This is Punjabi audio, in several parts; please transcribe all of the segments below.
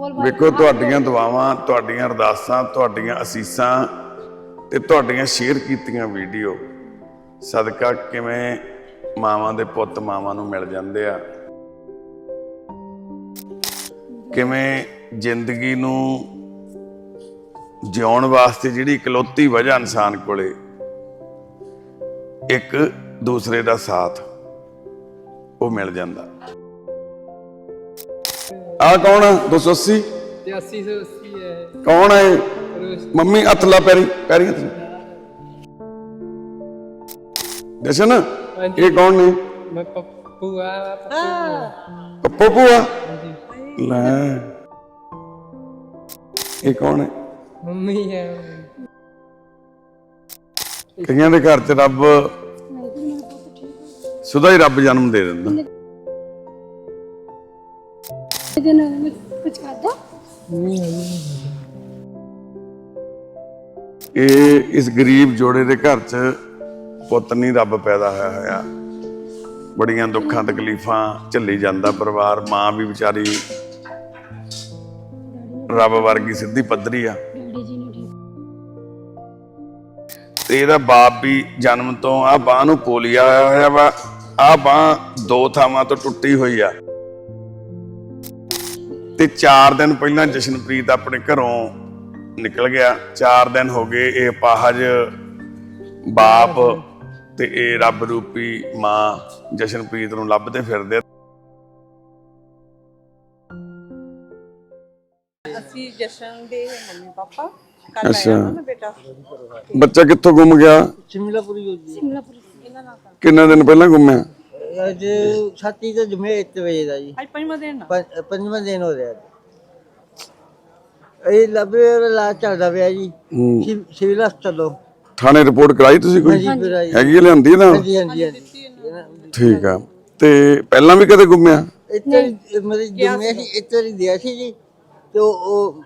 ਵੇਖੋ, ਤੁਹਾਡੀਆਂ ਦੁਆਵਾਂ, ਤੁਹਾਡੀਆਂ ਅਰਦਾਸਾਂ, ਤੁਹਾਡੀਆਂ ਅਸੀਸਾਂ ਤੇ ਤੁਹਾਡੀਆਂ ਸ਼ੇਅਰ ਕੀਤੀਆਂ ਵੀਡੀਓ। ਸਦਕਾ ਕਿਵੇਂ ਮਾਵਾਂ ਦੇ ਪੁੱਤ ਮਾਵਾਂ ਨੂੰ ਮਿਲ ਜਾਂਦੇ ਆ। ਕਿਵੇਂ ਜ਼ਿੰਦਗੀ ਨੂੰ ਜਿਉਣ ਵਾਸਤੇ ਜਿਹੜੀ ਇਕਲੌਤੀ ਵਜ੍ਹਾ ਇਨਸਾਨ ਕੋਲੇ, ਇੱਕ ਦੂਸਰੇ ਦਾ ਸਾਥ, ਉਹ ਮਿਲ ਜਾਂਦਾ। ਆ ਕੌਣ ਆ? 280 ਤੇ 80 ਸੇ 80 ਹੈ। ਕੌਣ ਹੈ ਮੰਮੀ ਹੱਥ ਲਾ ਪੈਰੀ ਪੈਰੀ ਹੱਥ ਲਾ। ਜਸ਼ਨ। ਇਹ ਕੌਣ ਨੇ? ਮੈਂ ਪੱਪੂ ਆ ਪੱਪੂ ਪੱਪੂ ਭੂਆ? ਲੈ। ਇਹ ਕੌਣ ਹੈ? ਮੰਮੀ ਹੈ। ਕਈਆਂ ਦੇ ਘਰ 'ਚ ਰੱਬ ਸੁਦਾ ਹੀ ਰੱਬ ਜਨਮ ਦੇ ਦਿੰਦਾ। ਦਿਨ ਕੁਝ ਕਰਦਾ ਇਹ ਇਸ ਗਰੀਬ ਜੋੜੇ ਦੇ ਘਰ 'ਚ ਪੁੱਤ ਨਹੀਂ ਰੱਬ ਪੈਦਾ ਹੋਇਆ ਹੋਇਆ। ਬੜੀਆਂ ਦੁੱਖਾਂ ਤਕਲੀਫਾਂ ਝੱਲੀ ਜਾਂਦਾ ਪਰਿਵਾਰ ਮਾਂ ਵੀ ਵਿਚਾਰੀ ਰੱਬ ਵਰਗੀ ਸਿੱਧੀ ਪੱਧਰੀ ਆ। ਡੈਡੀ ਜੀ ਨੂੰ ਠੀਕ। ਤੇ ਇਹਦਾ ਬਾਪ ਵੀ ਜਨਮ ਤੋਂ ਆ ਬਾਹ ਨੂੰ ਪੋਲੀਆ ਹੋਇਆ ਵਾ ਆ ਬਾਹ ਦੋ ਥਾਵਾਂ ਤੋਂ ਟੁੱਟੀ ਹੋਈ ਆ। ਤੇ 4 ਦਿਨ ਪਹਿਲਾਂ ਜਸ਼ਨਪ੍ਰੀਤ ਆਪਣੇ ਘਰੋਂ ਨਿਕਲ ਗਿਆ। 4 ਦਿਨ ਹੋ ਗਏ ਇਹ ਪਾਹਜ ਬਾਪ ਤੇ ਇਹ ਰੱਬ ਰੂਪੀ ਮਾਂ ਜਸ਼ਨਪ੍ਰੀਤ ਨੂੰ ਲੱਭਦੇ ਫਿਰਦੇ। ਅਸੀਂ ਜਸ਼ਨ ਦੇ ਮੰਮੀ ਪਾਪਾ ਕੱਲ। ਆਇਆ ਨਾ ਬੇਟਾ। ਬੱਚਾ ਕਿੱਥੋਂ ਗੁੰਮ ਗਿਆ? ਸਿਮਲਾਪੁਰੀ ਸਿਮਲਾਪੁਰ। ਕਿੰਨੇ ਦਿਨ ਪਹਿਲਾਂ ਗੁੰਮਿਆ? ਅੱਜ ਛਾਤੀ ਤੇ ਜਮੇ 1 ਵਜੇ ਦਾ ਜੀ। ਅੱਜ ਪੰਜਵਾਂ ਦਿਨ ਪੰਜ- ਪੰਜਵਾਂ ਦਿਨ ਹੋ ਰਿਹਾ ਇਹ ਲੱਭੇ ਲਾ ਚੱਲਦਾ ਪਿਆ ਜੀ। ਹੂੰ। ਸਿਵ- ਸਿਵਲ ਹਸਪਤਾਲੋਂ। ਥਾਣੇ ਰਿਪੋਰਟ ਕਰਾਈ ਤੁਸੀਂ ਕੋਈ? ਹਾਂਜੀ ਹੈਗੀ ਆ, ਲਿਆਂਦੀ ਨਾ? ਹਾਂਜੀ ਹਾਂਜੀ ਹਾਂਜੀ। ਠੀਕ ਆ। ਤੇ ਪਹਿਲਾਂ ਵੀ ਕਦੇ ਗੁੰਮਿਆ? ਇੱਥੇ ਮੇਰੇ ਜੰਮਿਆ ਸੀ। ਇੱਥੇ ਹੀ ਦਿਆ ਸੀ ਜੀ। ਤੇ ਉਹ ਉਹ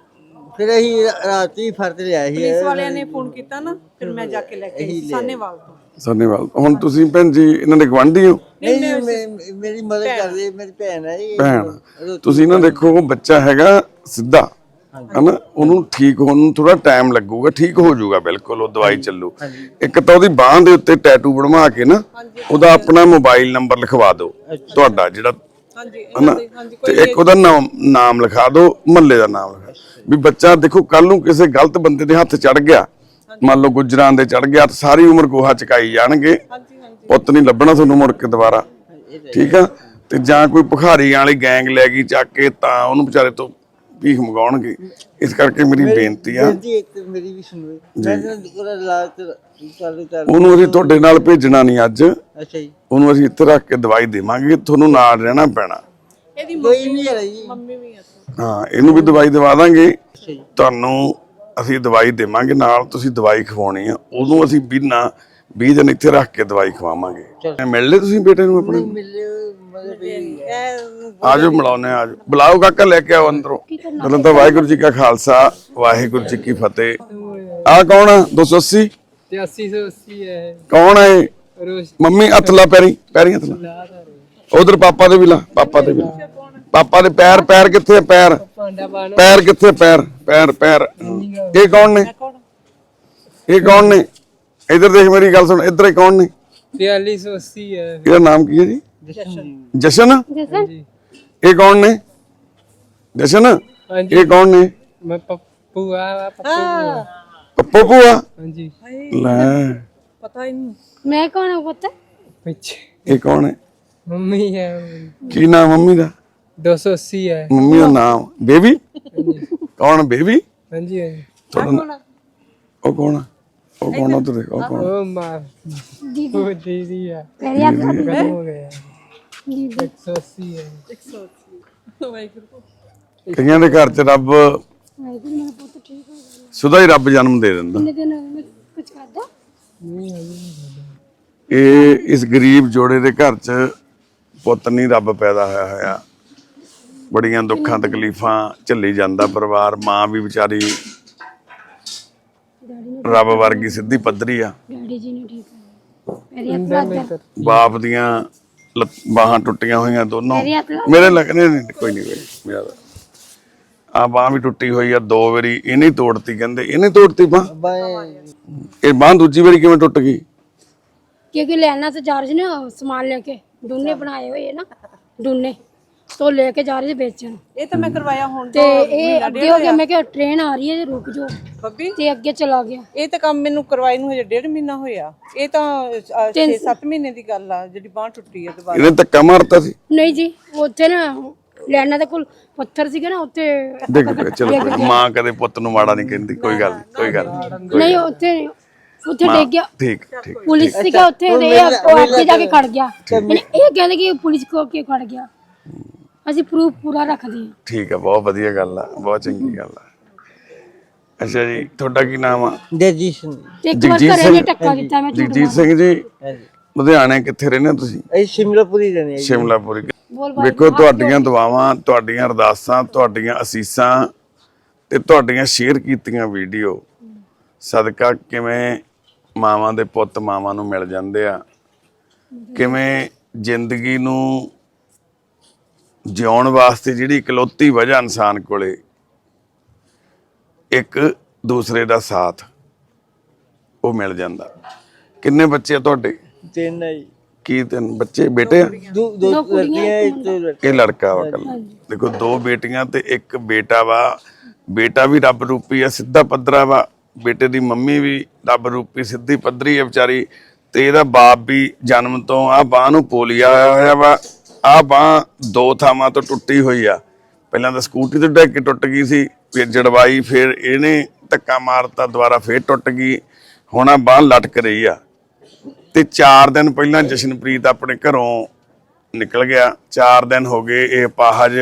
ਫਿਰ ਅਸੀਂ ਰਾਤ ਹੀ ਫਰਤ ਲਿਆ ਸੀ। ਪੁਲਿਸ ਵਾਲਿਆਂ ਨੇ ਫੋਨ ਕੀਤਾ ਨਾ ਫਿਰ ਮੈਂ ਜਾ ਕੇ ਲੈ ਕੇ ਆਈ ਸਾਨੇਵਾਲ ਤੋਂ। ਸਾਨੇਵਾਲ ਹੁਣ ਤੁਸੀਂ ਭੈਣ ਜੀ ਇਹਨਾਂ ਦੇ ਗਵਾਂਢੀ ਹੋ? ਨਹੀਂ ਜੀ, ਮੈਂ- ਮੇਰੀ ਮਦਦ ਕਰਦੀ ਮੇਰੀ ਭੈਣ ਹੈ ਜੀ। ਭੈਣ। ਤੁਸੀਂ ਨਾ ਦੇਖੋ ਉਹ ਬੱਚਾ ਹੈਗਾ ਸਿੱਧਾ। ਹਨਾ? ਉਹਨੂੰ ਠੀਕ ਹੋਣ ਨੂੰ ਥੋੜਾ ਟਾਈਮ ਲੱਗੂਗਾ ਠੀਕ ਹੋ ਜਾਊਗਾ ਬਿਲਕੁਲ ਉਹ ਦਵਾਈ ਚੱਲੂ। ਇੱਕ ਤਾਂ ਉਹਦੀ ਬਾਹ ਦੇ ਉੱਤੇ ਟੈਟੂ ਬਣਵਾ ਕੇ ਨਾ ਉਹਦਾ ਆਪਣਾ ਮੋਬਾਈਲ ਨੰਬਰ ਲਿਖਵਾ ਦਿਓ ਤੁਹਾਡਾ ਜਿਹੜਾ ਹਾਂਜੀ ਹਨਾ? ਤੇ ਇੱਕ ਉਹਦਾ ਨਾਮ ਨਾਮ ਲਿਖਾ ਦਿਓ ਮਹੱਲੇ ਦਾ ਨਾਮ ਲਿਖਾ ਵੀ ਬੱਚਾ ਦੇਖੋ ਕੱਲ ਨੂੰ ਕਿਸੇ ਗਲਤ ਬੰਦੇ ਦੇ ਹੱਥ ਚੜ ਗਿਆ ਮੰਨ ਲਓ ਗੁਜਰਾਂ ਦੇ ਚੜ ਗਿਆ ਤਾਂ ਸਾਰੀ ਉਮਰ ਗੋਹਾ ਚਕਾਈ ਜਾਣਗੇ। ਹਾਂਜੀ ਹਾਂਜੀ। ਪੁੱਤ ਨਹੀਂ ਲੱਭਣਾ ਤੁਹਾਨੂੰ ਮੁੜ ਕੇ ਦੁਬਾਰਾ। ਠੀਕ ਆ? ਤੇ ਜਾਂ ਕੋਈ ਭੁਖਾਰੀਆਂ ਵਾਲੀ ਗੈਂਗ ਲੈ ਗਈ ਚੱਕ ਕੇ ਤਾਂ ਉਹਨੂੰ ਵਿਚਾਰੇ ਤੋਂ ਭੀਖ ਮੰਗਾਉਣਗੇ ਇਸ ਕਰਕੇ ਮੇਰੀ ਬੇਨਤੀ ਆ। ਮੇਰੀ ਵੀ ਸੁਣੋ। ਉਹਨੂੰ ਅਸੀਂ ਤੁਹਾਡੇ ਨਾਲ ਭੇਜਣਾ ਨਹੀਂ ਅੱਜ। ਅੱਛਾ ਜੀ। ਉਹਨੂੰ ਅਸੀਂ ਇੱਥੇ ਰੱਖ ਕੇ ਦਵਾਈ ਦੇਵਾਂਗੇ। ਤੁਹਾਨੂੰ ਨਾਲ ਰਹਿਣਾ ਪੈਣਾ। ਇਹਦੀ ਕੋਈ ਨਹੀਂ ਹੈ ਜੀ। ਮੰਮੀ ਵੀ ਹੈ। ਹਾਂ ਇਹਨੂੰ ਵੀ ਦਵਾਈ ਦਵਾ ਦਾਂਗੇ। ਤੁਹਾਨੂੰ ਅਸੀਂ ਦਵਾਈ ਦੇਵਾਂਗੇ ਨਾਲ ਤੁਸੀਂ ਦਵਾਈ ਖਵਾਉਣੀ ਆ। ਉਦੋਂ ਅਸੀਂ ਬਿਨਾ 20 ਦਿਨ ਇੱਥੇ ਰੱਖ ਕੇ ਦਵਾਈ ਖਵਾਵਾਂਗੇ। ਮਿਲ ਲੈ ਤੁਸੀਂ ਬੇਟੇ ਨੂੰ ਆਪਣੇ? ਮਤਲਬ ਆਜੋ ਮਿਲਾਉਨੇ ਆਜੋ। ਬੁਲਾਓ ਕਾਕਾ ਲੈ ਕੇ ਆਓ ਅੰਦਰੋਂ। ਪਹਿਲਾਂ ਤਾਂ ਵਾਹਿਗੁਰੂ ਜੀ ਕਾ ਖਾਲਸਾ ਵਾਹਿਗੁਰੂ ਜੀ ਕੀ ਫਤਿਹ। ਆ ਕੌਣ ਆ? 280 ਤੇ 80 ਸੇ 80 ਹੈ। ਕੌਣ ਹੈ ਮੰਮੀ ਹੱਥ ਲਾ ਪੈਰੀ ਪੈਰੀ ਹੱਥ ਲਾ। ਲਾ ਦਾ ਉਧਰ ਪਾਪਾ ਦੇ ਵੀ ਲਾ ਪਾਪਾ ਦੇ ਵੀ ਲਾ। ਪਾਪਾ ਦੇ ਪੈਰ ਪੈਰ ਕਿੱਥੇ ਆ? ਪੈਰ। ਭਾਂਡਾ ਪੈਰ ਕਿੱਥੇ ਪੈਰ। ਪੈਰ ਪੈਰ। ਇਹ ਕੌਣ ਨੇ? ਇਹ ਕੌਣ ਨੇ? ਇਧਰ ਦੇਖ ਮੇਰੀ ਗੱਲ ਸੁਣ। ਇਧਰ ਇਹ ਕੌਣ ਨੇ? 43 ਸੇ 80 ਹੈ ਇਹਦਾ ਨਾਮ ਕੀ ਹੈ ਜੀ? ਜਸ਼ਨ। ਜਸਨ? ਜੀ ਇਹ ਕੌਣ ਨੇ? ਜਸ਼ਨ? ਹਾਂਜੀ। ਇਹ ਕੌਣ ਨੇ? ਮੈਂ ਪੱਪੂ ਆ ਪੱਪੂ ਪੱਪੂ ਭੂਆ? ਹਾਂਜੀ। ਲੈ। ਪਤਾ ਹੀ ਨਹੀਂ। ਮੈਂ ਕੌਣ ਹਾਂ ਪੁੱਤ? ਪਿੱਛੇ। ਇਹ ਕੌਣ ਹੈ? ਮੰਮੀ ਹੈ ਕੀ ਨਾਮ ਮੰਮੀ ਦਾ? 280 ਹੈ ਮੰਮੀ ਦਾ ਨਾਮ ਬੇਬੀ ਕੌਣ ਬੇਬੀ ਹਾਂਜੀ ਹਾਂਜੀ। ਤੁਹਾਡਾ ਉਹ ਕੌਣ ਆ? ਉਹ ਕੌਣ ਆ? ਉੱਧਰ ਦੇਖ ਉਹ ਕੌਣ ਆ? ਉਹ ਮਾਰ ਦੀਦੀ ਉਹ ਦੀਦੀ ਹੱਥ ਖਤਮ ਹੋ ਗਿਆ ਦੀਦੀ 180 ਹੈ 180 ਵਾਹਿਗੁਰੂ ਕਈਆਂ ਦੇ ਘਰ 'ਚ ਰੱਬ ਮੇਰਾ ਪੁੱਤ ਠੀਕ ਹੋ ਗਿਆ ਸੁਦਾ ਹੀ ਰੱਬ ਜਨਮ ਦੇ ਦਿੰਦਾ ਕਿੰਨੇ ਦਿਨ ਕੁਝ ਕਰਦਾ ਇਹ ਇਸ ਗਰੀਬ ਜੋੜੇ ਦੇ ਘਰ 'ਚ ਪੁੱਤ ਨਹੀਂ ਰੱਬ ਪੈਦਾ ਹੋਇਆ ਹੋਇਆ ਬੜੀਆਂ ਦੁੱਖਾਂ ਤਕਲੀਫਾਂ ਝੱਲੀ ਜਾਂਦਾ ਪਰਿਵਾਰ ਮਾਂ ਵੀ ਵਿਚਾਰੀ ਰੱਬ ਵਰਗੀ ਸਿੱਧੀ ਪੱਧਰੀ ਆ। ਬਾਪ ਦੀਆਂ ਬਾਹਾਂ ਟੁੱਟੀਆਂ ਹੋਈਆਂ ਦੋਨੋਂ। ਮੇਰੇ ਲੱਗਨੇ ਨਹੀਂ ਕੋਈ ਨਹੀਂ ਮੇਰਾ ਆ ਬਾਹ ਵੀ ਟੁੱਟੀ ਹੋਈ ਆ ਦੋ ਵਾਰੀ ਇਹਨੇ ਤੋੜਤੀ ਕਹਿੰਦੇ ਇਹਨੇ ਤੋੜਤੀ ਬਾਹ। ਇਹ ਬਾਹ ਦੂਜੀ ਵਾਰੀ ਕਿਵੇਂ ਟੁੱਟ ਗਈ? ਕਿਉਂਕਿ ਲੈਣਾ ਤੇ ਜਾਰਜ ਨੇ ਸਮਾਨ ਲੈ ਕੇ। ਡੂਨੇ ਬਣਾਏ ਹੋਏ ਨਾ ਦੋਨੇ ਤੋਂ ਲੈ ਕੇ ਜਾ ਰਹੇ ਸੀ ਵੇਚਣ। ਇਹ ਤਾਂ ਮੈਂ ਕਰਵਾਇਆ ਹੁਣ ਤੇ ਇਹ ਅੱਗੇ ਹੋ ਗਿਆ ਮੈਂ ਕਿਹਾ ਟ੍ਰੇਨ ਆ ਰਹੀ ਹੈ ਜੇ ਰੁਕ ਜਾਓ। ਬੱਬੀ? ਤੇ ਅੱਗੇ ਚਲਾ ਗਿਆ। ਇਹ ਤਾਂ ਕੰਮ ਮੈਨੂੰ ਕਰਵਾਏ ਨੂੰ ਹਜੇ ਡੇਢ ਮਹੀਨਾ ਹੋਇਆ। ਇਹ ਤਾਂ 6-7 ਮਹੀਨੇ ਦੀ ਗੱਲ ਆ ਜਿਹੜੀ ਬਾਹ ਟੁੱਟੀ ਹੈ ਦੁਬਾਰਾ। ਇਹਨੇ ਤਾਂ ਕਮਰਤਾ ਸੀ। ਨਹੀਂ ਜੀ ਉੱਥੇ ਨਾ ਲੈਣਾ ਦੇ ਕੋਲ ਪੱਥਰ ਸੀਗਾ ਨਾ ਉੱਥੇ ਦੇਖ ਚਲੋ ਮਾਂ ਕਦੇ ਪੁੱਤ ਨੂੰ ਮਾੜਾ ਨਹੀਂ ਕਹਿੰਦੀ ਕੋਈ ਗੱਲ ਕੋਈ ਗੱਲ ਨਹੀਂ ਉੱਥੇ ਉੱਥੇ ਡੇਗ ਗਿਆ। ਠੀਕ ਠੀਕ ਪੁਲਿਸ ਸੀਗਾ ਉੱਥੇ ਦੇ ਉਹ ਅੱਗੇ ਜਾ ਕੇ ਖੜ ਗਿਆ। ਇਹ ਕਹਿੰਦੇ ਕਿ ਪੁਲਿਸ ਕੋ ਕੇ ਖੜ ਗਿਆ। ਅਸੀਂ ਪ੍ਰੂਫ ਪੂਰਾ ਰੱਖਦੇ ਹਾਂ। ਠੀਕ ਆ ਬਹੁਤ ਵਧੀਆ ਗੱਲ ਆ ਬਹੁਤ ਚੰਗੀ ਗੱਲ ਆ। ਅੱਛਾ ਜੀ ਤੁਹਾਡਾ ਕੀ ਨਾਮ ਆ? ਦੇਜੀ ਸਿੰਘ। ਤੇ ਇੱਕ ਵਾਰ ਜਗਜੀਤ ਘਰੇ ਸਿੰਘ। ਟੱਕਾ ਦਿੱਤਾ ਮੈਂ ਝੂਠ ਜਗਜੀਤ ਸਿੰਘ ਜੀ ਲੁਧਿਆਣੇ ਕਿੱਥੇ ਰਹਿੰਦੇ ਹੋ ਤੁਸੀਂ? ਅਸੀਂ ਸ਼ਿਮਲਾਪੁਰੀ ਰਹਿੰਦੇ ਹਾਂ। ਸ਼ਿਮਲਾਪੁਰੀ ਬੋਲ ਬਾਈ ਵੇਖੋ ਤੁਹਾਡੀਆਂ ਦੁਆਵਾਂ ਤੁਹਾਡੀਆਂ ਅਰਦਾਸਾਂ ਤੁਹਾਡੀਆਂ ਅਸੀਸਾਂ ਤੇ ਤੁਹਾਡੀਆਂ ਸ਼ੇਅਰ ਕੀਤੀਆਂ ਵੀਡੀਓ ਸਦਕਾ ਕਿਵੇਂ ਮਾਵਾਂ ਦੇ ਪੁੱਤ ਮਾਵਾਂ ਨੂੰ ਮਿਲ ਜਾਂਦੇ ਆ? ਕਿਵੇਂ ਜ਼ਿੰਦਗੀ ਨੂੰ ਜਿਉਣ ਵਾਸਤੇ ਜਿਹੜੀ ਇਕਲੌਤੀ ਵਜ੍ਹਾ ਇਨਸਾਨ ਕੋਲੇ ਇੱਕ ਦੂਸਰੇ ਦਾ ਸਾਥ ਉਹ ਮਿਲ ਜਾਂਦਾ। ਕਿੰਨੇ ਬੱਚੇ ਆ ਤੁਹਾਡੇ? ਤਿੰਨ ਹੈ ਜੀ। ਕੀ ਤਿੰਨ ਬੱਚੇ? ਬੇਟੇ? ਆ ਦੋ ਦੋ ਲੜਕੀਆਂ ਇੱਕ ਲੜਕਾ। ਇਹ ਲੜਕਾ ਵਾ ਕੱਲਾ। ਦੇਖੋ ਦੋ ਬੇਟੀਆਂ ਤੇ ਇੱਕ ਬੇਟਾ ਵਾ। ਬੇਟਾ ਵੀ ਰੱਬ ਰੂਪੀ ਆ ਸਿੱਧਾ ਪੱਧਰਾ ਵਾ। ਬੇਟੇ ਦੀ ਮੰਮੀ ਵੀ ਰੱਬ ਰੂਪੀ ਸਿੱਧੀ ਪੱਧਰੀ ਆ ਵਿਚਾਰੀ। ਤੇ ਇਹਦਾ ਬਾਪ ਵੀ ਜਨਮ ਤੋਂ ਆ ਬਾਹ ਨੂੰ ਪੋਲੀਆ ਆਇਆ ਹੋਇਆ ਵਾ। ਆ ਬਾਹ ਦੋ ਥਾਵਾਂ ਤੋਂ ਟੁੱਟੀ ਹੋਈ ਆ। ਪਹਿਲਾਂ ਤਾਂ ਸਕੂਟੀ ਤੇ ਡਿੱਗ ਕੇ ਟੁੱਟ ਗਈ ਸੀ ਫਿਰ ਜੜਵਾਈ ਫਿਰ ਇਹਨੇ ਧੱਕਾ ਮਾਰਤਾ ਦੁਬਾਰਾ ਫਿਰ ਟੁੱਟ ਗਈ। ਹੁਣ ਆ ਬਾਹ ਲਟਕ ਰਹੀ ਆ। ਤੇ 4 ਦਿਨ ਪਹਿਲਾਂ ਜਸ਼ਨਪ੍ਰੀਤ ਆਪਣੇ ਘਰੋਂ ਨਿਕਲ ਗਿਆ। 4 ਦਿਨ ਹੋ ਗਏ ਇਹ ਪਾਹਜ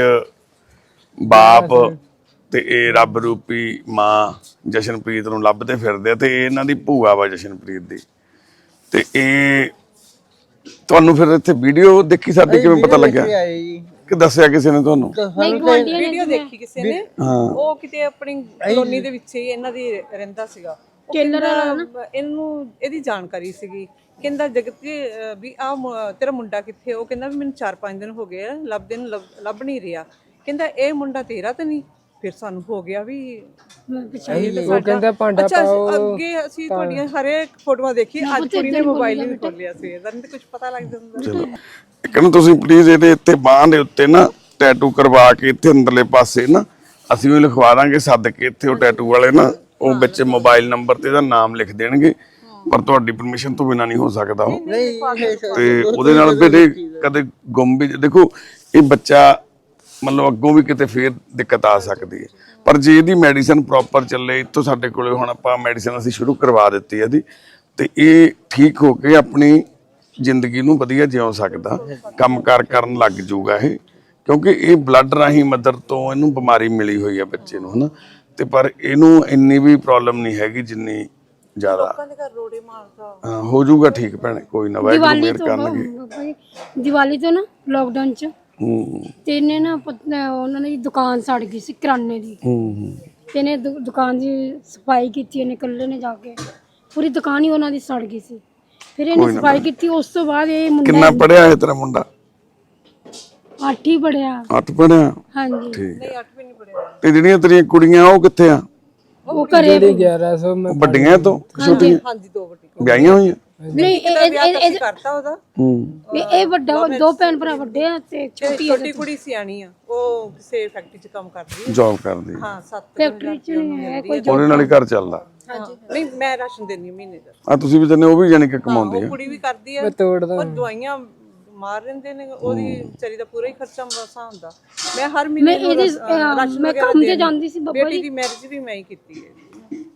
ਬਾਪ ਤੇ ਇਹ ਰੱਬ ਰੂਪੀ ਮਾਂ ਜਸ਼ਨਪ੍ਰੀਤ ਨੂੰ ਲੱਭਦੇ ਫਿਰਦੇ ਆ ਤੇ ਇਹ ਇਹਨਾਂ ਦੀ ਭੂਆ ਵਾ ਜਸ਼ਨਪ੍ਰੀਤ ਦੀ। ਤੇ ਇਹ ਤੁਹਾਨੂੰ ਫਿਰ ਇੱਥੇ ਵੀਡੀਓ ਦੇਖੀ ਸਾਡੀ ਕਿਵੇਂ ਪਤਾ ਲੱਗਿਆ? ਕਿ ਦੱਸਿਆ ਕਿਸੇ ਨੇ ਤੁਹਾਨੂੰ? ਨਹੀਂ ਗਵਾਂਢੀਆਂ ਨੇ ਵੀਡੀਓ ਦੇਖੀ ਕਿਸੇ ਨੇ? ਹਾਂ। ਉਹ ਕਿਤੇ ਆਪਣੀ ਕਲੋਨੀ ਦੇ ਵਿੱਚ ਹੀ ਇਹਨਾਂ ਦੀ ਰਹਿੰਦਾ ਸੀਗਾ। ਟੇਲਰ ਇਹਨੂੰ ਇਹਦੀ ਜਾਣਕਾਰੀ ਸੀਗੀ। ਕਹਿੰਦਾ ਜਗਤ ਵੀ ਆ ਤੇਰਾ ਮੁੰਡਾ ਕਿੱਥੇ? ਉਹ ਕਹਿੰਦਾ ਵੀ ਮੈਨੂੰ 4-5 ਦਿਨ ਹੋ ਗਏ ਆ ਲੱਭਦੇ ਨੂੰ ਲੱਭ- ਲੱਭ ਨਹੀਂ ਰਿਹਾ। ਕਹਿੰਦਾ ਇਹ ਮੁੰਡਾ ਤੇਰਾ ਤਾਂ ਨਹੀਂ? ਫਿਰ ਸਾਨੂੰ ਹੋ ਗਿਆ ਵੀ ਮੈਂ ਪਿੱਛੇ ਉਹ ਕਹਿੰਦਾ ਭਾਂਡਾ ਅੱਛਾ ਪਾਓ। ਅੱਗੇ ਅਸੀਂ ਤੁਹਾਡੀਆਂ ਹਰੇਕ ਫੋਟੋਆਂ ਦੇਖੀ। ਅੱਜ ਕੁੜੀ ਨੇ ਮੋਬਾਈਲ ਹੀ ਨਹੀਂ ਖੋਲਿਆ ਸੀ। ਇਹਦਾ ਨਹੀਂ ਕੁਝ ਪਤਾ ਲੱਗ ਜਾਂਦਾ। ਨਾ ਤੁਸੀਂ ਪਲੀਜ਼ ਇਹਦੇ ਇੱਥੇ ਬਾਂਹ ਦੇ ਉੱਤੇ ਨਾ ਟੈਟੂ ਕਰਵਾ ਕੇ ਇੱਥੇ ਅੰਦਰਲੇ ਪਾਸੇ ਨਾ ਅਸੀਂ ਉਹ ਲਿਖਵਾ ਦਾਂਗੇ ਸੱਦ ਕੇ ਇੱਥੇ ਉਹ ਟੈਟੂ ਵਾਲੇ ਨਾ ਉਹ ਵਿੱਚ ਮੋਬਾਈਲ ਨੰਬਰ ਤੇ ਇਹਦਾ ਨਾਮ ਲਿਖ ਦੇਣਗੇ। ਪਰ ਤੁਹਾਡੀ ਪਰਮਿਸ਼ਨ ਤੋਂ ਬਿਨਾ ਨਹੀਂ ਹੋ ਸਕਦਾ ਉਹ। ਤੇ ਉਹਦੇ ਨਾਲ ਫਿਰ ਕਦੇ ਗੁੰਮ ਵੀ ਦੇਖੋ ਇਹ ਬੱਚਾ ਮਤਲਬ ਅੱਗੋਂ ਵੀ ਕਿਤੇ ਫੇਰ ਦਿੱਕਤ ਆ ਸਕਦੀ ਹੈ। ਪਰ ਜੇ ਇਹਦੀ ਮੈਡੀਸਨ ਪ੍ਰੋਪਰ ਚੱਲੇ ਇੱਥੋਂ ਸਾਡੇ ਕੋਲੇ ਹੁਣ ਆਪਾਂ ਮੈਡੀਸਨ ਅਸੀਂ ਸ਼ੁਰੂ ਕਰਵਾ ਦਿੱਤੀ ਹੈ ਇਹਦੀ ਤੇ ਇਹ ਠੀਕ ਹੋ ਕੇ ਆਪਣੀ ਜ਼ਿੰਦਗੀ ਨੂੰ ਵਧੀਆ ਜਿਉ ਸਕਦਾ ਕੰਮਕਾਰ ਕਰਨ ਲੱਗ ਜਾਊਗਾ ਇਹ ਕਿਉਂਕਿ ਇਹ ਬਲੱਡ ਰਾਹੀਂ ਮਦਰ ਤੋਂ ਇਹਨੂੰ ਬਿਮਾਰੀ ਮਿਲੀ ਹੋਈ ਹੈ ਬੱਚੇ ਨੂੰ ਹਨਾ? ਤੇ ਪਰ ਇਹਨੂੰ ਇੰਨੀ ਵੀ ਪ੍ਰੋਬਲਮ ਨਹੀਂ ਹੈਗੀ ਜਿੰਨੀ ਜ਼ਿਆਦਾ। ਦੇ ਹਾਂ, ਹੋ ਜਾਊਗਾ ਠੀਕ ਭੈਣੇ ਕੋਈ ਨਾ ਵਾਹਿਗੁਰੂ ਮਿਹਰ ਕਰਨਗੇ। ਦੀਵਾਲੀ ਤੋਂ ਨਾ ਲੋਕਡਾਊਨ ਚ ਹੂੰ ਤੇ ਇਹਨੇ ਨਾ ਪਤ- ਉਹਨਾਂ ਦੀ ਦੁਕਾਨ ਸੜ ਗਈ ਸੀ ਕਿਰਾਨੇ ਦੀ। ਹੂੰ ਤੇ ਇਹਨੇ ਦੁ- ਦੁਕਾਨ ਦੀ ਸਫ਼ਾਈ ਕੀਤੀ ਇਹਨੇ ਇਕੱਲੇ ਨੇ ਜਾ ਕੇ। ਪੂਰੀ ਦੁਕਾਨ ਹੀ ਉਹਨਾਂ ਦੀ ਸੜ ਗਈ ਸੀ। ਫਿਰ ਇਹਨੇ ਸਫ਼ਾਈ ਕੀਤੀ ਉਸ ਤੋਂ ਬਾਅਦ ਇਹ ਮੁੰਡਾ ਕਿੰਨਾ ਪੜਿਆ ਹੈ ਤੇਰਾ ਮੁੰਡਾ? ਅੱਠ ਹੀ ਪੜਿਆ ਅੱਠ ਪੜਿਆ ਹਾਂਜੀ। ਠੀਕ ਨਹੀਂ 8 ਵੀ ਨਹੀਂ ਪੜਿਆ ਤੇ ਜਿਹੜੀਆਂ ਤੇਰੀਆਂ ਕੁੜੀਆਂ ਉਹ ਕਿੱਥੇ ਆ? ਉਹ ਘਰੇ 1100 ਮੈਂ ਉਹ ਵੱਡੀਆਂ ਤੋਂ? ਛੋਟੀਆਂ ਹਾਂਜੀ ਦੋ ਵੱਡੀ ਵਿਆਹੀਆਂ ਹੋਈਆਂ? ਨਹੀਂ ਇਹ- ਇਹ- ਵਿਆਹ ਇਹ- ਤਾਂ ਅਸੀਂ ਕਰਤਾ ਉਹਦਾ। ਹੂੰ। ਇਹ ਇਹ ਵੱਡਾ ਵਾ, ਦੋ ਭੈਣ ਭਰਾ ਵੱਡੇ ਆ ਤੇ ਤੇ ਛੋਟੀ ਛੋਟੀ ਕੁੜੀ ਸਿਆਣੀ ਆ ਉਹ ਕਿਸੇ ਫੈਕਟਰੀ 'ਚ ਕੰਮ ਕਰਦੀ ਹੈ ਜੌਬ ਕਰਦੀ ਹਾਂ 7 ਫੈਕਟਰੀ ਚ ਨਹੀਂ ਹੈ ਕੋਈ ਉਹਦੇ ਨਾਲ ਹੀ ਘਰ ਚੱਲਦਾ। ਨਹੀਂ ਮੈਂ ਰਾਸ਼ਨ ਦੇਣੀ ਮਹੀਨੇ ਦਾ। ਆ ਤੁਸੀਂ ਵੀ ਜਨੇ ਉਹ ਵੀ ਜਾਨੀ ਕਿ ਕਮਾਉਂਦੀ ਉਹ ਆ। ਕੁੜੀ ਵੀ ਕਰਦੀ ਆ। ਮੈਂ ਤੋੜਦਾ ਉਹ ਦਵਾਈਆਂ ਮਾਰ ਰਹਿੰਦੇ ਨੇ ਉਹਦੀ ਵਿਚਾਰੀ ਦਾ ਪੂਰਾ ਹੀ ਖਰਚਾ ਮਸਾ ਹੁੰਦਾ। ਮੈਂ ਹਰ ਮਹੀਨੇ ਨੂੰ ਇਹਦੇ, ਰਸ- ਅਹ, ਅਹ, ਰਾਸ਼ਨ ਮੈਂ ਵਗੈਰਾ ਕੰਮ ਤੇ ਦੇਣੀ। ਜਾਂਦੀ ਸੀ ਬੱਬਾ ਬੇਟੀ ਦੀ ਮੈਰਿਜ ਵੀ ਮੈਂ ਹੀ ਕੀਤੀ ਹੈ।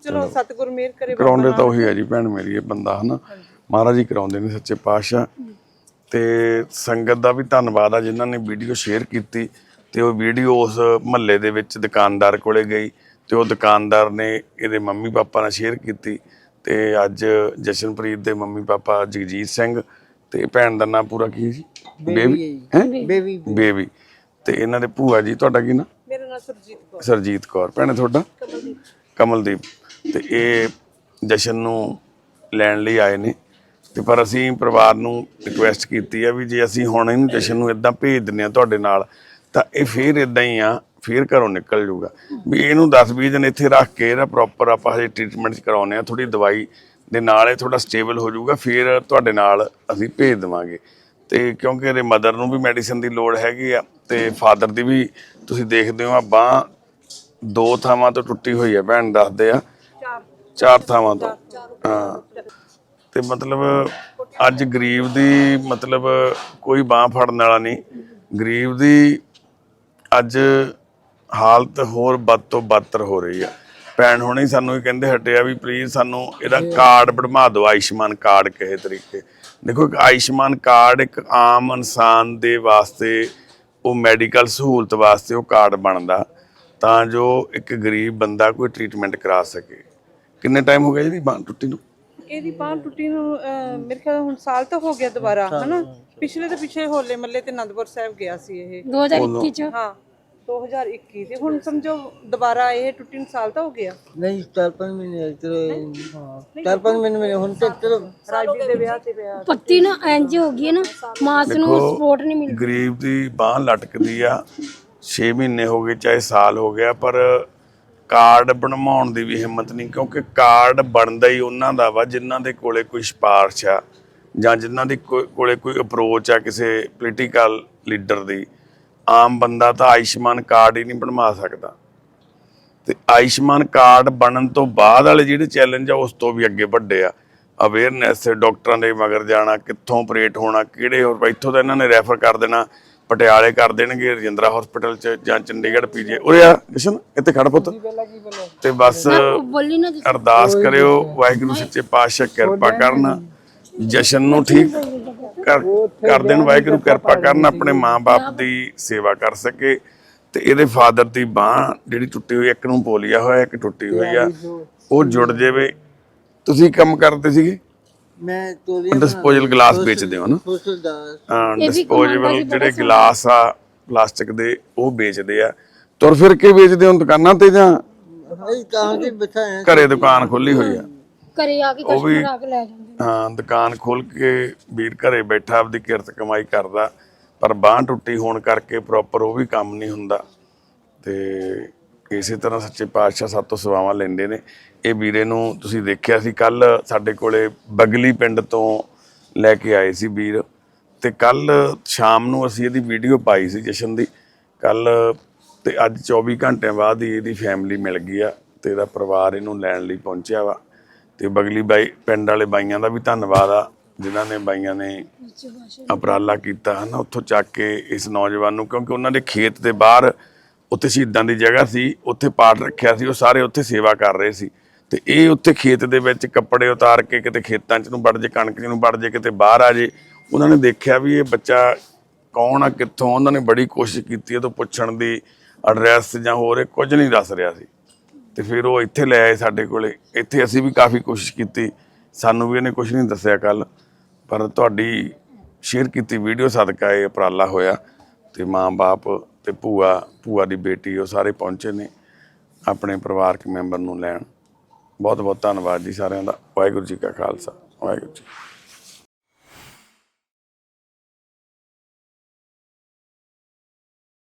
ਚਲੋ ਸਤਿਗੁਰ ਮਿਹਰ ਕਰੇ ਕਰਾਉਂਦੇ ਤਾਂ ਉਹੀ ਹੈ ਜੀ ਭੈਣ ਮੇਰੀ ਇਹ ਬੰਦਾ ਹਨਾ। ਮਹਾਰਾਜ ਹੀ ਕਰਾਉਂਦੇ ਨੇ ਸੱਚੇ ਪਾਤਸ਼ਾਹ। ਤੇ ਸੰਗਤ ਦਾ ਵੀ ਧੰਨਵਾਦ ਆ ਜਿਨ੍ਹਾਂ ਨੇ ਵੀਡੀਓ ਸ਼ੇਅਰ ਕੀਤੀ ਤੇ ਉਹ ਵੀਡੀਓ ਉਸ ਮਹੱਲੇ ਦੇ ਵਿੱਚ ਦੁਕਾਨਦਾਰ ਕੋਲੇ ਗਈ ਤੇ ਉਹ ਦੁਕਾਨਦਾਰ ਨੇ ਇਹਦੇ ਮੰਮੀ ਪਾਪਾ ਨਾਲ ਸ਼ੇਅਰ ਕੀਤੀ ਤੇ ਅੱਜ ਜਸ਼ਨਪ੍ਰੀਤ ਦੇ ਮੰਮੀ ਪਾਪਾ ਜਗਜੀਤ ਸਿੰਘ ਤੇ ਭੈਣ ਦਾ ਨਾਮ ਪੂਰਾ ਕੀ ਜੀ ਬੇਬੀ ਹੈ ਬੇਬੀ ਬੇਬੀ। ਤੇ ਇਹਨਾਂ ਦੇ ਭੂਆ ਜੀ ਤੁਹਾਡਾ ਕੀ ਨਾਮ ਮੇਰਾ ਨਾਮ ਸੁਰਜੀਤ ਕੌਰ। ਸਰਜੀਤ ਕੌਰ। ਭੈਣੇ ਤੁਹਾਡਾ? ਕਮਲਦੀਪ। ਤੇ ਇਹ ਜਸ਼ਨ ਨੂੰ ਲੈਣ ਲਈ ਆਏ ਨੇ। ਤੇ ਪਰ ਅਸੀਂ ਪਰਿਵਾਰ ਨੂੰ ਰਿਕੁਐਸਟ ਕੀਤੀ ਆ ਵੀ ਜੇ ਅਸੀਂ ਹੁਣ ਇਹਨੂੰ ਜਸ਼ਨ ਨੂੰ ਇਦਾਂ ਭੇਜ ਦਿੰਨੇ ਆ ਤੁਹਾਡੇ ਨਾਲ ਤਾਂ ਇਹ ਫੇਰ ਇਦਾਂ ਹੀ ਆ ਫੇਰ ਘਰੋਂ ਨਿਕਲ ਜਾਊਗਾ ਵੀ ਇਹਨੂੰ 10-20 ਦਿਨ ਇੱਥੇ ਰੱਖ ਕੇ ਇਹਦਾ ਪ੍ਰੋਪਰ ਆਪਾਂ ਹਜੇ ਟ੍ਰੀਟਮੈਂਟ ਕਰਾਉਨੇ ਆ ਥੋੜੀ ਦਵਾਈ ਦੇ ਨਾਲ ਇਹ ਥੋੜਾ ਸਟੇਬਲ ਹੋ ਜਾਊਗਾ ਫਿਰ ਤੁਹਾਡੇ ਨਾਲ ਅਸੀਂ ਭੇਜ ਦੇਵਾਂਗੇ। ਤੇ ਕਿਉਂਕਿ ਇਹਦੇ ਮਦਰ ਨੂੰ ਵੀ ਮੈਡੀਸਨ ਦੀ ਲੋੜ ਹੈਗੀ ਆ ਤੇ ਫਾਦਰ ਦੀ ਵੀ ਤੁਸੀਂ ਦੇਖਦੇ ਹੋ ਆ ਬਾਹ ਦੋ ਥਾਵਾਂ ਤੋਂ ਟੁੱਟੀ ਹੋਈ ਹੈ ਭੈਣ ਦੱਸਦੇ ਆ। ਚਾਰ। ਥਾਵਾਂ ਤੋਂ। ਹਾਂ। ਤੇ ਮਤਲਬ ਅੱਜ ਗਰੀਬ ਦੀ ਮਤਲਬ ਕੋਈ ਬਾਹ ਫੜਨ ਵਾਲਾ ਨਹੀਂ। ਗਰੀਬ ਦੀ ਅੱਜ ਹਾਲਤ ਹੋਰ ਬਦ ਤੋਂ ਬਦਤਰ ਹੋ ਰਹੀ ਆ। ਭੈਣ ਹੁਣੇ ਸਾਨੂੰ ਇਹ ਕਹਿੰਦੇ ਹਟਿਆ ਵੀ ਪਲੀਜ਼ ਸਾਨੂੰ ਇਹਦਾ ਕਾਰਡ ਬਣਵਾ ਦਿਓ ਆਯੁਸ਼ਮਾਨ ਕਾਰਡ ਕਿਸੇ ਤਰੀਕੇ। ਦੇਖੋ ਇੱਕ ਆਯੁਸ਼ਮਾਨ ਕਾਰਡ ਇੱਕ ਆਮ ਇਨਸਾਨ ਦੇ ਵਾਸਤੇ ਉਹ ਮੈਡੀਕਲ ਸਹੂਲਤ ਵਾਸਤੇ ਉਹ ਕਾਰਡ ਬਣਦਾ ਤਾਂ ਜੋ ਇੱਕ ਗਰੀਬ ਬੰਦਾ ਕੋਈ ਟ੍ਰੀਟਮੈਂਟ ਕਰਾ ਸਕੇ। ਕਿੰਨੇ ਟਾਈਮ ਹੋ ਗਿਆ ਜੀ ਬਾਂਹ ਟੁੱਟੀ ਨੂੰ? ਇਹਦੀ ਬਾਂਹ ਟੁੱਟੀ ਨੂੰ ਅਹ, ਮੇਰੇ ਖਿਆਲ ਹੁਣ ਸਾਲ ਤਾਂ ਹੋ ਗਿਆ ਦੁਬਾਰਾ ਹਨਾ? ਪਿਛਲੇ ਤੇ ਪਿਛਲੇ ਹੋਲੇ ਮੱਲੇ ਤੇ ਅਨੰਦਪੁਰ ਸਾਹਿਬ ਗਿਆ ਸੀ ਇਹ। 2021 ਚ? ਹਾਂ 2021 ਤੇ ਹੁਣ ਸਮਝੋ ਦੁਬਾਰਾ ਇਹ ਟੁੱਟੀ ਨੂੰ ਸਾਲ ਤਾਂ ਹੋ ਗਿਆ। ਨਹੀਂ ਚਾਰ ਪੰਜ ਮਹੀਨੇ ਚਲੋ ਹਾਂ ਚਾਰ ਪੰਜ ਮਹੀਨੇ ਮੇਰੇ ਹੁਣ ਤੇ ਚਲੋ। ਰਾਜਵੀਰ ਦੇ ਵਿਆਹ ਤੇ ਵਿਆਹ ਪੱਤੀ ਨਾ ਇੰਜ ਹੋ ਗਈ ਹੈ ਨਾ ਮਾਸ ਨੂੰ ਸਪੋਰਟ ਨਹੀਂ ਮਿਲਦੀ। ਗਰੀਬ ਦੀ ਬਾਹ ਲਟਕਦੀ ਆ 6 ਮਹੀਨੇ ਹੋ ਗਏ ਚਾਹੇ ਸਾਲ ਹੋ ਗਿਆ ਪਰ ਕਾਰਡ ਬਣਵਾਉਣ ਦੀ ਵੀ ਹਿੰਮਤ ਨਹੀਂ, ਕਿਉਂਕਿ ਕਾਰਡ ਬਣਦਾ ਹੀ ਉਹਨਾਂ ਦਾ ਵਾ, ਜਿਨ੍ਹਾਂ ਦੇ ਕੋਲੇ ਕੋਈ ਸਿਫਾਰਿਸ਼ ਆ, ਜਾਂ ਜਿਨ੍ਹਾਂ ਦੀ ਕੋਲੇ ਕੋਈ ਅਪਰੋਚ ਆ ਕਿਸੇ ਪੋਲੀਟੀਕਲ ਲੀਡਰ ਦੀ, ਆਮ ਬੰਦਾ ਤਾਂ ਆਯੁਸ਼ਮਾਨ ਕਾਰਡ ਹੀ ਨਹੀਂ ਬਣਵਾ ਸਕਦਾ। ਤੇ ਆਯੁਸ਼ਮਾਨ ਕਾਰਡ ਬਣਨ ਤੋਂ ਬਾਅਦ ਵਾਲੇ ਜਿਹੜੇ ਚੈਲੰਜ ਆ, ਉਸ ਤੋਂ ਵੀ ਅੱਗੇ ਵੱਡੇ ਆ। ਅਵੇਅਰਨੈਸ ਡਾਕਟਰਾਂ ਦੇ ਮਗਰ ਜਾਣਾ, ਕਿੱਥੋਂ ਆਪਰੇਟ ਹੋਣਾ, ਕਿਹੜੇ ਹੋਰ, ਇੱਥੋਂ ਤਾਂ ਇਹਨਾਂ ਨੇ ਰੈਫਰ ਕਰ ਦੇਣਾ। ਪਟਿਆਲੇ ਕਰ ਦੇਣਗੇ ਰਜਿੰਦਰਾ ਹਸਪੀਟਲ ਚ ਜਾਂ ਚੰਡੀਗੜ੍ਹ ਪੀਜੀ ਉਰੇ ਆ ਜਸ਼ਨ ਇੱਥੇ ਖੜ ਪੁੱਤ। ਤੇ ਬਸ ਅਰਦਾਸ ਕਰਿਓ ਵਾਹਿਗੁਰੂ ਸੱਚੇ ਪਾਤਸ਼ਾਹ ਕਿਰਪਾ ਕਰਨ ਜਸ਼ਨ ਨੂੰ ਠੀਕ ਕਰ ਕਰ ਦੇਣ ਵਾਹਿਗੁਰੂ ਕਿਰਪਾ ਕਰਨ ਆਪਣੇ ਮਾਂ-ਬਾਪ ਦੀ ਸੇਵਾ ਕਰ ਸਕੇ। ਤੇ ਇਹਦੇ ਫਾਦਰ ਦੀ ਬਾਹ ਜਿਹੜੀ ਟੁੱਟੀ ਹੋਈ ਇੱਕ ਨੂੰ ਪੋਲੀਆ ਹੋਇਆ ਇੱਕ ਟੁੱਟੀ ਹੋਈ ਆ। ਉਹ ਜੁੜ ਜਾਵੇ। ਤੁਸੀਂ ਕੰਮ ਕਰਦੇ ਸੀਗੇ? ਮੈਂ ਡਿਸਪੋਜ਼ਲ ਗਲਾਸ ਵੇਚਦੇ ਹੋ ਨਾ? ਦਾ ਡਿਸਪੋਜ਼ੇਬਲ ਜਿਹੜੇ ਗਲਾਸ ਆ ਪਲਾਸਟਿਕ ਦੇ ਉਹ ਵੇਚਦੇ ਆ। ਤੁਰ ਫਿਰ ਕੇ ਵੇਚਦੇ ਹੋ ਦੁਕਾਨਾਂ ਤੇ ਜਾਂ? ਤੇ ਘਰੇ ਦੁਕਾਨ ਖੋਲੀ ਹੋਈ ਆ। ਘਰੇ ਆ ਕੇ ਕਸਟਮਰ ਆ ਕੇ ਲੈ ਜਾਂਦੇ। ਹਾਂ ਦੁਕਾਨ ਖੋਲ ਕੇ ਵੀਰ ਘਰੇ ਬੈਠਾ ਆਪਦੀ ਕਿਰਤ ਕਮਾਈ ਕਰਦਾ। ਪਰ ਬਾਂਹ ਟੁੱਟੀ ਹੋਣ ਕਰਕੇ ਪ੍ਰੋਪਰ ਉਹ ਵੀ ਕੰਮ ਨਹੀਂ ਹੁੰਦਾ। ਤੇ ਇਸੇ ਤਰ੍ਹਾਂ ਸੱਚੇ ਪਾਤਸ਼ਾਹ ਸਭ ਤੋਂ ਸੇਵਾਵਾਂ ਲੈਂਦੇ ਨੇ। ਇਹ ਵੀਰੇ ਨੂੰ ਤੁਸੀਂ ਦੇਖਿਆ ਸੀ ਕੱਲ ਸਾਡੇ ਕੋਲੇ ਬਗਲੀ ਪਿੰਡ ਤੋਂ ਲੈ ਕੇ ਆਏ ਸੀ ਵੀਰ। ਤੇ ਕੱਲ ਸ਼ਾਮ ਨੂੰ ਅਸੀਂ ਇਹਦੀ ਵੀਡੀਓ ਪਾਈ ਸੀ ਜਸ਼ਨ ਦੀ। ਕੱਲ ਤੇ ਅੱਜ 24 ਘੰਟਿਆਂ ਬਾਅਦ ਹੀ ਇਹਦੀ ਫੈਮਿਲੀ ਮਿਲ ਗਈ ਆ ਤੇ ਇਹਦਾ ਪਰਿਵਾਰ ਇਹਨੂੰ ਲੈਣ ਲਈ ਪਹੁੰਚਿਆ ਵਾ। ਤੇ ਬਗਲੀ ਬਾਈ, ਪਿੰਡ ਵਾਲੇ ਬਾਈਆਂ ਦਾ ਵੀ ਧੰਨਵਾਦ ਆ, ਜਿਨ੍ਹਾਂ ਨੇ ਬਾਈਆਂ ਨੇ ਉਪਰਾਲਾ ਕੀਤਾ ਹਨਾ, ਉੱਥੋਂ ਚੱਕ ਕੇ ਇਸ ਨੌਜਵਾਨ ਨੂੰ, ਕਿਉਂਕਿ ਉਹਨਾਂ ਦੇ ਖੇਤ ਦੇ ਬਾਹਰ ਉੱਥੇ ਸ਼ਹੀਦਾਂ ਦੀ ਜਗ੍ਹਾ ਸੀ, ਉੱਥੇ ਪਾਠ ਰੱਖਿਆ ਸੀ, ਉਹ ਸਾਰੇ ਉੱਥੇ ਸੇਵਾ ਕਰ ਰਹੇ ਸੀ। ਤੇ ਇਹ ਉੱਥੇ ਖੇਤ ਦੇ ਵਿੱਚ ਕੱਪੜੇ ਉਤਾਰ ਕੇ ਕਿਤੇ ਖੇਤਾਂ 'ਚ ਨੂੰ ਵੜ ਜੇ, ਕਣਕ 'ਚ ਨੂੰ ਵੜ ਜੇ, ਕਿਤੇ ਬਾਹਰ ਆ ਜੇ, ਉਹਨਾਂ ਨੇ ਦੇਖਿਆ ਵੀ ਇਹ ਬੱਚਾ ਕੌਣ ਆ, ਕਿੱਥੋਂ ਉਹਨਾਂ ਨੇ ਬੜੀ ਕੋਸ਼ਿਸ਼ ਕੀਤੀ ਇਹ ਤੋਂ ਪੁੱਛਣ ਦੀ ਐਡਰੈਸ ਜਾਂ ਹੋਰ ਇਹ ਕੁਝ ਨਹੀਂ ਦੱਸ ਰਿਹਾ ਸੀ। ਤੇ ਫਿਰ ਉਹ ਇੱਥੇ ਲੈ ਆਏ ਸਾਡੇ ਕੋਲੇ। ਇੱਥੇ ਅਸੀਂ ਵੀ ਕਾਫੀ ਕੋਸ਼ਿਸ਼ ਕੀਤੀ। ਸਾਨੂੰ ਵੀ ਇਹਨੇ ਕੁਝ ਨਹੀਂ ਦੱਸਿਆ ਕੱਲ ਪਰ ਤੁਹਾਡੀ ਸ਼ੇਅਰ ਕੀਤੀ ਵੀਡੀਓ, ਸਦਕਾ ਇਹ ਉਪਰਾਲਾ ਹੋਇਆ। ਤੇ ਮਾਂ-ਬਾਪ ਤੇ ਭੂਆ ਭੂਆ ਦੀ ਬੇਟੀ, ਉਹ ਸਾਰੇ ਪਹੁੰਚੇ ਨੇ ਆਪਣੇ ਪਰਿਵਾਰਕ ਮੈਂਬਰ ਨੂੰ ਲੈਣ। ਬਹੁਤ ਬਹੁਤ ਧੰਨਵਾਦ ਜੀ ਸਾਰਿਆਂ ਦਾ। ਵਾਹਿਗੁਰੂ ਜੀ ਕਾ ਖਾਲਸਾ। ਵਾਹਿਗੁਰੂ ਜੀ